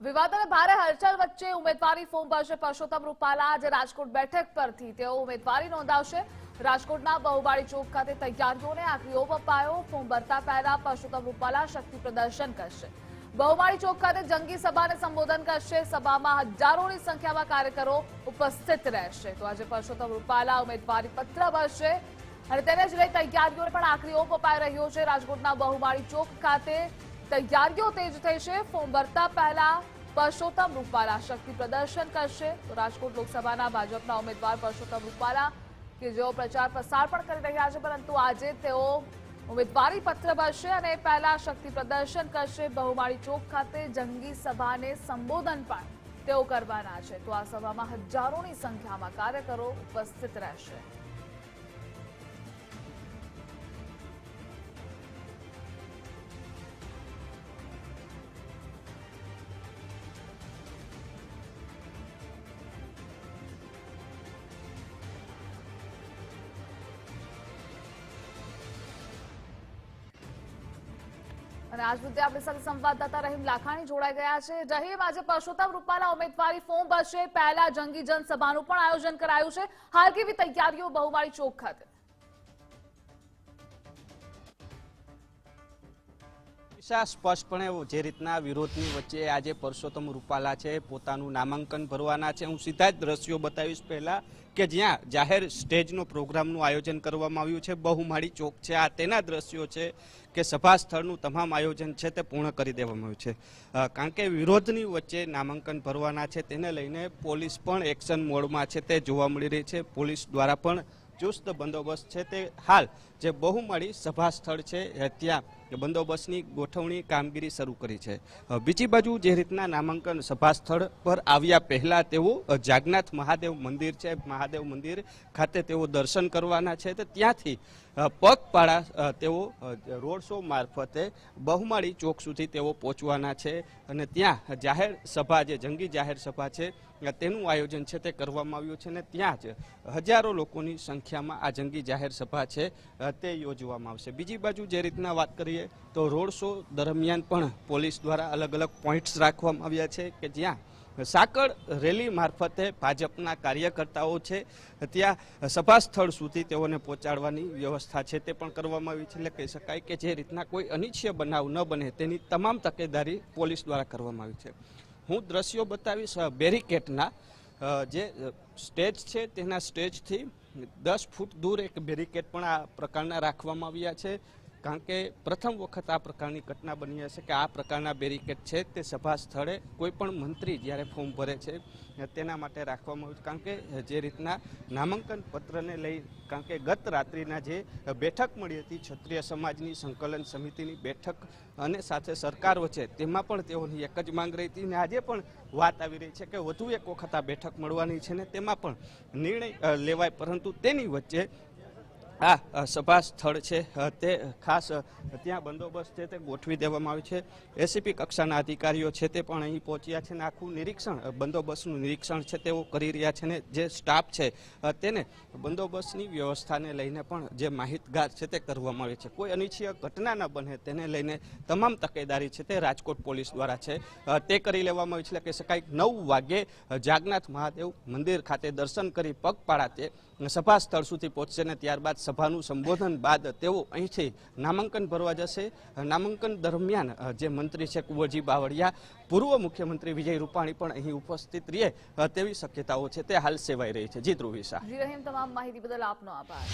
વિવાદ અને ભારે હલચલ વચ્ચે ઉમેદવારી ફોર્મ ભરશે પરસોત્તમ રૂપાલા. આજે રાજકોટ બેઠક પરથી તેઓ ઉમેદવારી નોંધાવશે. રાજકોટના બહુબાળી ચોક ખાતે તૈયારીઓને આખરી ઓપ અપાયો. ફોર્મ ભરતા પહેલા પરસોત્તમ રૂપાલા શક્તિ પ્રદર્શન કરશે. બહુમાળી ચોક ખાતે જંગી સભાને સંબોધન કરશે. સભામાં હજારોની સંખ્યામાં કાર્યકરો ઉપસ્થિત રહેશે. તો આજે પરસોત્તમ રૂપાલા ઉમેદવારી પત્ર ભરશે. અને તેને જ લઈ તૈયારીઓને પણ આખરી ઓપ અપાઈ રહ્યો છે. રાજકોટના બહુમાળી ચોક ખાતે તૈયારીઓ તેજ થઈ છે ફોર્મ ભરતા પહેલા પરસોત્તમ રૂપાલા શક્તિ પ્રદર્શન કરશે. તો રાજકોટ લોકસભાના ભાજપના ઉમેદવાર પરસોત્તમ રૂપાલા, કે જેઓ પ્રચાર પ્રસાર પણ કરી રહ્યા છે, પરંતુ આજે તેઓ ઉમેદવારી પત્ર ભરશે અને પહેલા શક્તિ પ્રદર્શન કરશે. બહુમાળી ચોક ખાતે જંગી સભાને સંબોધન પણ તેઓ કરવાના છે. તો આ સભામાં હજારોની સંખ્યામાં કાર્યકરો ઉપસ્થિત રહેશે. અને આજ મુદ્દે આપણી સાથે સંવાદદાતા રહીમ લાખાણી જોડાઈ ગયા છે. રહીમ, આજે પરસોત્તમ રૂપાલા ઉમેદવારી ફોર્મ ભરશે. પહેલા જંગી જનસભાનું પણ આયોજન કરાયું છે. હાલ કેવી તૈયારીઓ બહુમાળી ચોક ખાતે? દિશા સ્પષ્ટપણે જે રીતના વિરોધની વચ્ચે આજે પરસોત્તમ રૂપાલા છે, પોતાનું નામાંકન ભરવાના છે. હું સીધા જ દ્રશ્યો બતાવીશ પહેલાં કે જ્યાં જાહેર સ્ટેજનો પ્રોગ્રામનું આયોજન કરવામાં આવ્યું છે, બહુમાળી ચોક છે. આ તેના દ્રશ્યો છે કે સભા સ્થળનું તમામ આયોજન છે તે પૂર્ણ કરી દેવામાં આવ્યું છે. કારણ કે વિરોધની વચ્ચે નામાંકન ભરવાના છે તેને લઈને પોલીસ પણ એક્શન મોડમાં છે તે જોવા મળી રહી છે. પોલીસ દ્વારા પણ ચુસ્ત બંદોબસ્ત છે તે હાલ જે બહુમાળી સભા સ્થળ છે, ત્યાં બંદોબસ્તની ગોઠવણી કામગીરી શરૂ કરી છે. બીજી બાજુ જે રીતના નામાંકન સભા સ્થળ પર આવ્યા પહેલા તેઓ જાગનાથ મહાદેવ મંદિર છે, મહાદેવ મંદિર ખાતે તેઓ દર્શન કરવાના છે તો ત્યાંથી પગપાળા તેઓ રોડ શો મારફતે બહુમાળી ચોક સુધી તેઓ પહોંચવાના છે અને ત્યાં જાહેર સભા જે જંગી જાહેર સભા છે તેનું આયોજન છે તે કરવામાં આવ્યું છે અને ત્યાં જ હજારો લોકોની સંખ્યામાં આ જંગી જાહેર સભા છે તે યોજવામાં આવશે. બીજી બાજુ જે રીતના વાત કરીએ તો રોડ શો દરમિયાન પણ પોલીસ દ્વારા અલગ અલગ પોઈન્ટ્સ રાખવામાં આવ્યા છે કે જ્યાં સાંકળ રેલી મારફતે ભાજપના કાર્યકર્તાઓ છે, ત્યાં સભા સ્થળ સુધી તેઓને પહોંચાડવાની વ્યવસ્થા છે તે પણ કરવામાં આવી છે. એટલે કહી શકાય કે જે રીતના કોઈ અનિચ્છય બનાવ ન બને તેની તમામ તકેદારી પોલીસ દ્વારા કરવામાં આવી છે. હું દ્રશ્યો બતાવીશ બેરિકેટના જે સ્ટેજ છે તેના સ્ટેજથી દસ ફૂટ દૂર એક બેરિકેડ પણ આ પ્રકારના રાખવામાં આવ્યા છે. કારણ કે પ્રથમ વખત આ પ્રકારની ઘટના બની હશે કે આ પ્રકારના બેરિકેડ છે તે સભા સ્થળે કોઈ પણ મંત્રી જ્યારે ફોર્મ ભરે છે, તેના માટે રાખવામાં આવ્યું છે. કારણ કે જે રીતના નામાંકન પત્રને લઈ, કારણ કે ગત રાત્રિના જે બેઠક મળી હતી ક્ષત્રિય સમાજની સંકલન સમિતિની બેઠક અને સાથે સરકાર વચ્ચે, તેમાં પણ તેઓની એક જ માંગ રહી હતી અને આજે પણ વાત આવી રહી છે કે વધુ એક વખત આ બેઠક મળવાની છે ને તેમાં પણ નિર્ણય લેવાય. પરંતુ તેની વચ્ચે આ સભા સ્થળ છે. તે ખાસ ત્યાં બંદોબસ્ત છે તે ગોઠવી દેવામાં આવ્યો છે. એસીપી કક્ષાના અધિકારીઓ છે તે પણ અહીં પહોંચ્યા છે અને આખું નિરીક્ષણ બંદોબસ્તનું નિરીક્ષણ છે તેઓ કરી રહ્યા છે ને જે સ્ટાફ છે તેને બંદોબસ્તની વ્યવસ્થાને લઈને પણ જે માહિતગાર છે તે કરવામાં આવે છે. કોઈ અનિચ્છીય ઘટના ન બને તેને લઈને તમામ તકેદારી છે તે રાજકોટ પોલીસ દ્વારા છે. તે કરી લેવામાં આવી છે એટલે કે શકાય નવ વાગ્યે જાગનાથ મહાદેવ મંદિર ખાતે દર્શન કરી પગપાળા તે સભા સ્થળ સુધી પહોંચશે ને ત્યારબાદ સભાનું સંબોધન બાદ તેઓ અહીંથી નામાંકન ભરવા જશે. નામાંકન દરમિયાન જે મંત્રી છે કુંવરજી બાવળિયા, પૂર્વ મુખ્યમંત્રી વિજય રૂપાણી પણ અહીં ઉપસ્થિત રહે તેવી શક્યતાઓ છે. તે હાલ સેવાઈ રહી છે. જીત રહીમ, તમામ માહિતી બદલ આપનો આભાર.